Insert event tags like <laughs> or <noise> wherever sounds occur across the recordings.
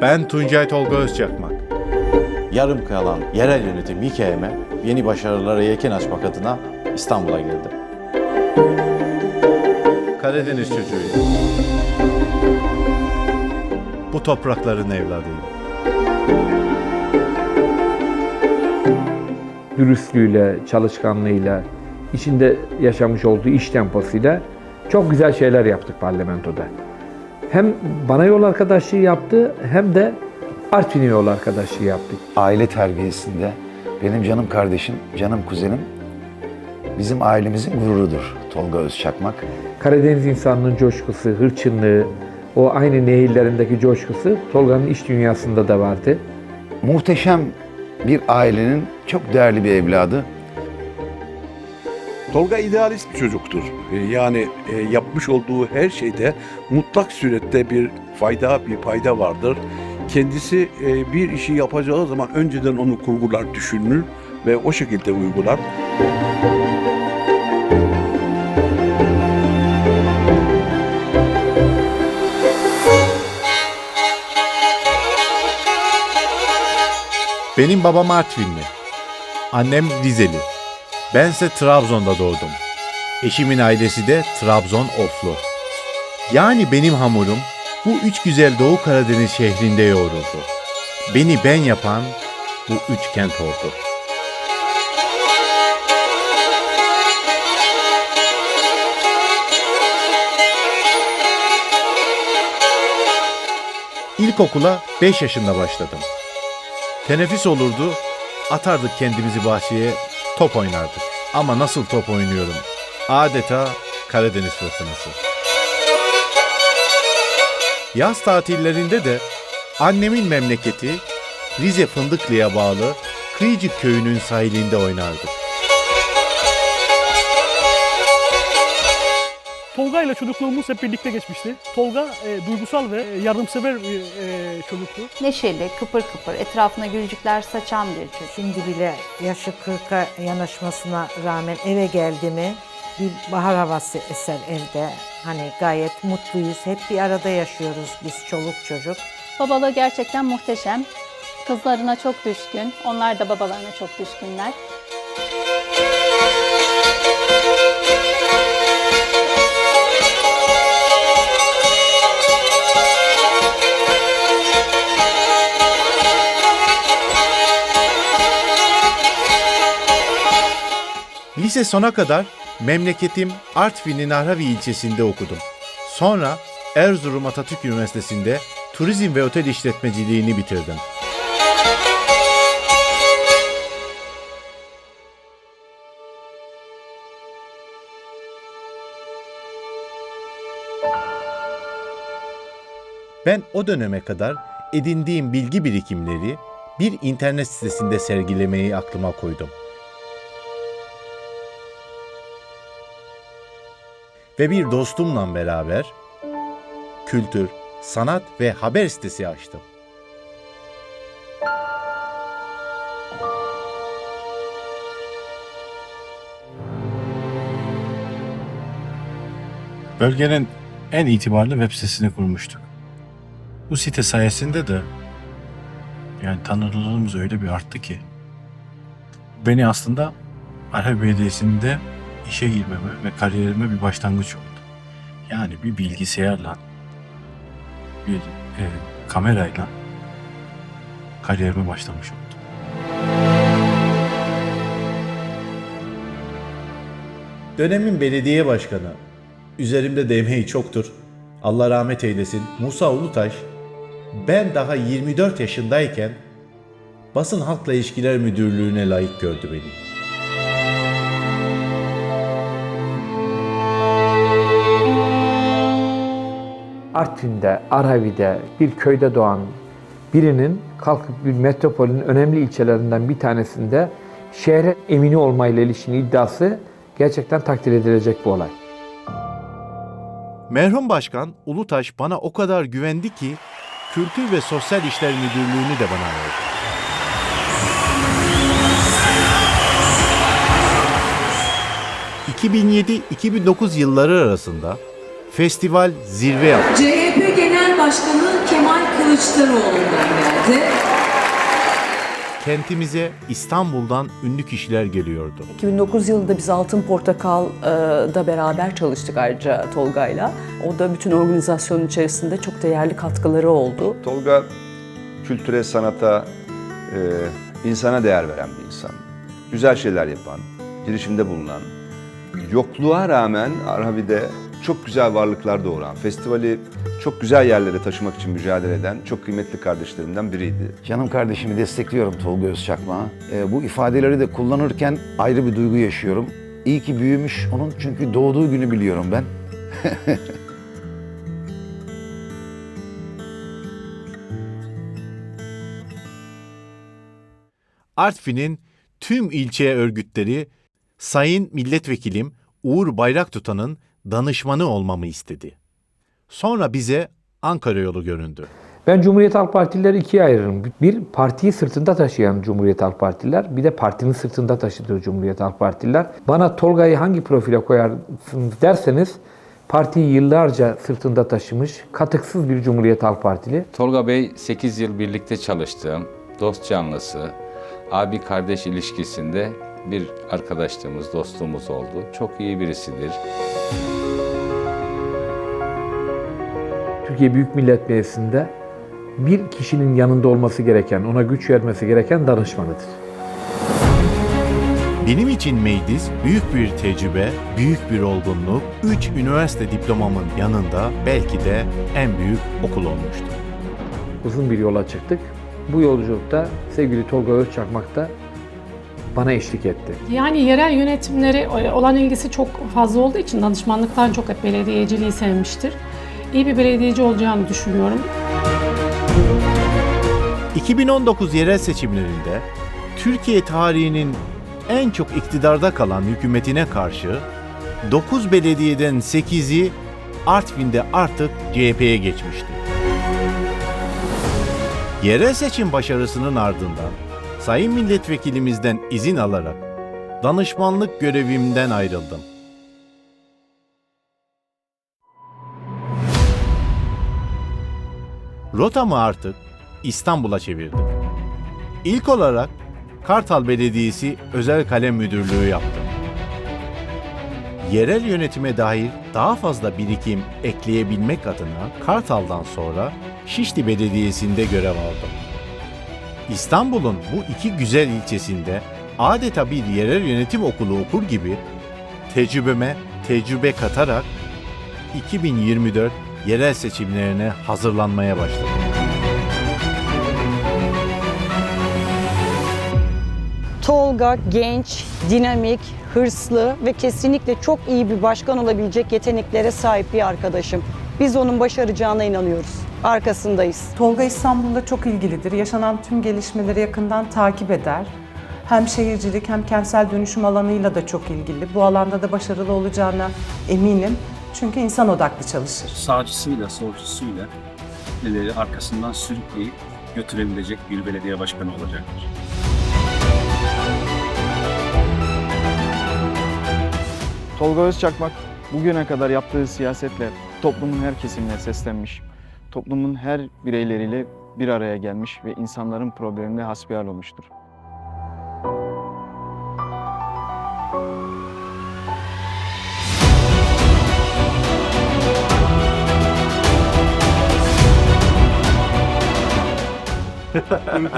Ben Tuncay Tolga Özçakmak. Yarım kalan yerel yönetim hikayeme yeni başarılara yelken açmak adına İstanbul'a geldim. Karadeniz çocuğuyum. Bu toprakların evladıyım. Dürüstlüğüyle, çalışkanlığıyla, içinde yaşamış olduğu iş temposuyla çok güzel şeyler yaptık parlamentoda. Hem bana yol arkadaşlığı yaptı hem de Artvin'e yol arkadaşlığı yaptık. aile terbiyesinde benim canım kardeşim, canım kuzenim bizim ailemizin gururudur Tolga Özçakmak. Karadeniz insanının coşkusu, hırçınlığı, o aynı nehirlerindeki coşkusu Tolga'nın iş dünyasında da vardı. Muhteşem bir ailenin çok değerli bir evladı. Tolga idealist bir çocuktur. Ee, Yani e, yapmış olduğu her şeyde mutlak surette bir fayda, bir payda vardır. Kendisi e, bir işi yapacağı zaman önceden onu kurgular, düşünür ve o şekilde uygular. Benim babam Artvinli. Annem Rizeli. Bense Trabzon'da doğdum. Eşimin ailesi de Trabzon Oflu. Yani benim hamurum bu üç güzel Doğu Karadeniz şehrinde yoğruldu. Beni ben yapan bu üç kent oldu. İlkokula 5 yaşında başladım. Teneffüs olurdu, atardık kendimizi bahçeye, top oynardık. Ama nasıl top oynuyorum? Adeta Karadeniz fırtınası. Yaz tatillerinde de annemin memleketi Rize Fındıklı'ya bağlı Kıyıcık köyünün sahilinde oynardık. Tolga ile çocukluğumuz hep birlikte geçmişti. Tolga e, duygusal ve e, yardımsever bir e, çocuktu. Neşeli, kıpır kıpır, etrafına gülücükler saçan bir çocuk. Şimdi bile yaşı 40'a yanaşmasına rağmen eve geldi mi bir bahar havası eser evde. Hani gayet mutluyuz. Hep bir arada yaşıyoruz biz çoluk çocuk. Babalığı gerçekten muhteşem. Kızlarına çok düşkün. Onlar da babalarına çok düşkünler. Lise sona kadar memleketim Artvin'in Arhavi ilçesinde okudum. Sonra Erzurum Atatürk Üniversitesi'nde turizm ve otel işletmeciliğini bitirdim. Ben o döneme kadar edindiğim bilgi birikimleri bir internet sitesinde sergilemeyi aklıma koydum. Ve bir dostumla beraber kültür, sanat ve haber sitesi açtım. Bölgenin en itibarlı web sitesini kurmuştuk. Bu site sayesinde de yani tanınırlığımız öyle bir arttı ki beni aslında Arha Belediyesi'nde işe girmeme ve kariyerime bir başlangıç oldu. Yani bir bilgisayarla bir e, kamerayla kariyerime başlamış oldum. Dönemin belediye başkanı, üzerimde demheyi çoktur, Allah rahmet eylesin Musa Ulutaş, ben daha 24 yaşındayken Basın Halkla İlişkiler Müdürlüğü'ne layık gördü beni. Artvin'de, Arhavi'de, bir köyde doğan birinin kalkıp bir metropolün önemli ilçelerinden bir tanesinde şehre emini olmayla ilişkin iddiası gerçekten takdir edilecek bir olay. Merhum Başkan Ulutaş bana o kadar güvendi ki Kültür ve Sosyal İşler Müdürlüğü'nü de bana verdi. 2007-2009 yılları arasında festival zirve yaptı. CHP Genel Başkanı Kemal Kılıçdaroğlu'ndan geldi. Kentimize İstanbul'dan ünlü kişiler geliyordu. 2009 yılında biz Altın Portakal'da beraber çalıştık ayrıca Tolga'yla. O da bütün organizasyonun içerisinde çok değerli katkıları oldu. Tolga kültüre, sanata, e, insana değer veren bir insan. Güzel şeyler yapan, girişimde bulunan, yokluğa rağmen Arhavi'de çok güzel varlıklar doğuran, festivali çok güzel yerlere taşımak için mücadele eden çok kıymetli kardeşlerimden biriydi. Canım kardeşimi destekliyorum Tolga Özçakmak'a. Ee, bu ifadeleri de kullanırken ayrı bir duygu yaşıyorum. İyi ki büyümüş onun çünkü doğduğu günü biliyorum ben. <laughs> Artvin'in tüm ilçe örgütleri Sayın Milletvekilim Uğur Bayraktutan'ın danışmanı olmamı istedi. Sonra bize Ankara yolu göründü. Ben Cumhuriyet Halk Partilileri ikiye ayırırım. Bir partiyi sırtında taşıyan Cumhuriyet Halk Partililer, bir de partinin sırtında taşıdığı Cumhuriyet Halk Partililer. Bana Tolga'yı hangi profile koyarsınız derseniz partiyi yıllarca sırtında taşımış, katıksız bir Cumhuriyet Halk Partili. Tolga Bey 8 yıl birlikte çalıştığım, dost canlısı, abi kardeş ilişkisinde bir arkadaşlığımız, dostluğumuz oldu. Çok iyi birisidir. Türkiye Büyük Millet Meclisi'nde bir kişinin yanında olması gereken, ona güç vermesi gereken danışmanıdır. Benim için meclis büyük bir tecrübe, büyük bir olgunluk, 3 üniversite diplomamın yanında belki de en büyük okul olmuştu. Uzun bir yola çıktık. Bu yolculukta sevgili Tolga Özçakmak da bana eşlik etti. Yani yerel yönetimleri olan ilgisi çok fazla olduğu için danışmanlıktan çok hep belediyeciliği sevmiştir. İyi bir belediyeci olacağını düşünüyorum. 2019 yerel seçimlerinde Türkiye tarihinin en çok iktidarda kalan hükümetine karşı 9 belediyeden 8'i Artvin'de artık CHP'ye geçmişti. Yerel seçim başarısının ardından Sayın Milletvekilimizden izin alarak danışmanlık görevimden ayrıldım. Rotamı artık İstanbul'a çevirdim. İlk olarak Kartal Belediyesi Özel Kalem Müdürlüğü yaptım. Yerel yönetime dair daha fazla birikim ekleyebilmek adına Kartal'dan sonra Şişli Belediyesi'nde görev aldım. İstanbul'un bu iki güzel ilçesinde adeta bir yerel yönetim okulu okur gibi tecrübeme tecrübe katarak 2024 yerel seçimlerine hazırlanmaya başladım. Tolga genç, dinamik, hırslı ve kesinlikle çok iyi bir başkan olabilecek yeteneklere sahip bir arkadaşım. Biz onun başaracağına inanıyoruz. Arkasındayız. Tolga İstanbul'da çok ilgilidir. Yaşanan tüm gelişmeleri yakından takip eder. Hem şehircilik hem kentsel dönüşüm alanıyla da çok ilgili. Bu alanda da başarılı olacağına eminim. Çünkü insan odaklı çalışır. Sağcısıyla, solcusuyla neleri arkasından sürükleyip götürebilecek bir belediye başkanı olacaktır. Tolga Özçakmak bugüne kadar yaptığı siyasetle toplumun her kesimine seslenmiş, toplumun her bireyleriyle bir araya gelmiş ve insanların problemine hasbihal olmuştur.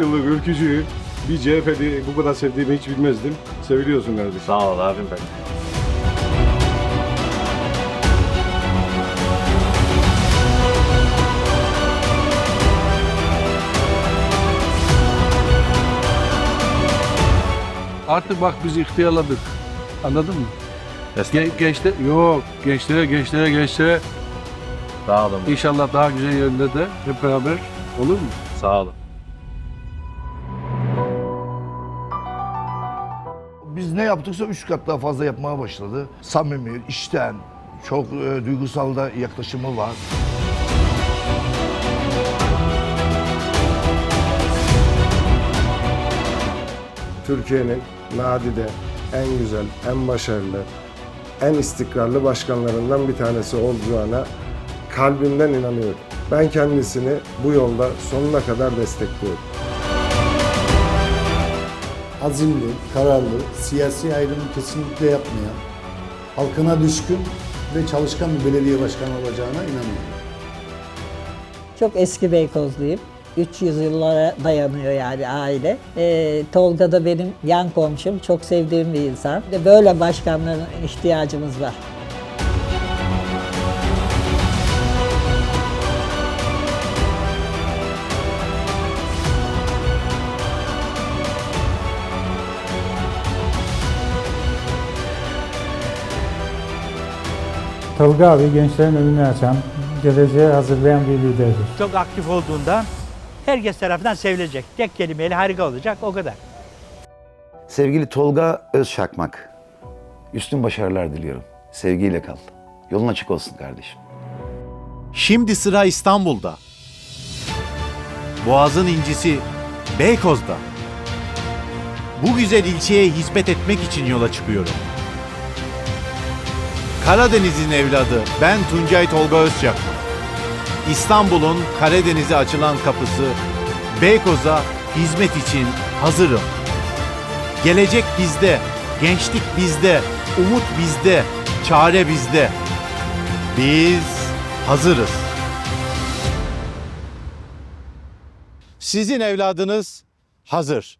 yıllık ülkücüyü bir CHP'li bu kadar sevdiğimi hiç bilmezdim. Seviliyorsun kardeşim. Sağ ol abim ben. Artık bak biz ihtiyarladık. Anladın mı? Gen- gençler, yok gençlere, gençlere, gençlere. Sağ olun. İnşallah daha güzel yerinde de hep beraber olur mu? Sağ olun. Biz ne yaptıksa üç kat daha fazla yapmaya başladı. Samimi, işten, çok e, duygusal da yaklaşımı var. Türkiye'nin nadide en güzel, en başarılı en istikrarlı başkanlarından bir tanesi olacağına kalbimden inanıyorum. Ben kendisini bu yolda sonuna kadar destekliyorum. azimli, kararlı, siyasi ayrımı kesinlikle yapmayan, halkına düşkün ve çalışkan bir belediye başkanı olacağına inanıyorum. Çok eski Beykozluyum. 300 yıllara dayanıyor yani aile. Ee, Tolga da benim yan komşum. Çok sevdiğim bir insan. Ve böyle başkanların ihtiyacımız var. Tolga abi gençlerin önünü açan, geleceğe hazırlayan bir liderdir. Çok aktif olduğundan herkes tarafından sevilecek. Tek kelimeyle harika olacak o kadar. Sevgili Tolga Özçakmak, üstün başarılar diliyorum. Sevgiyle kal. Yolun açık olsun kardeşim. Şimdi sıra İstanbul'da. Boğaz'ın incisi Beykoz'da. Bu güzel ilçeye hizmet etmek için yola çıkıyorum. Karadeniz'in evladı ben Tuncay Tolga Özçak. İstanbul'un Karadeniz'e açılan kapısı Beykoz'a hizmet için hazırım. Gelecek bizde, gençlik bizde, umut bizde, çare bizde. Biz hazırız. Sizin evladınız hazır.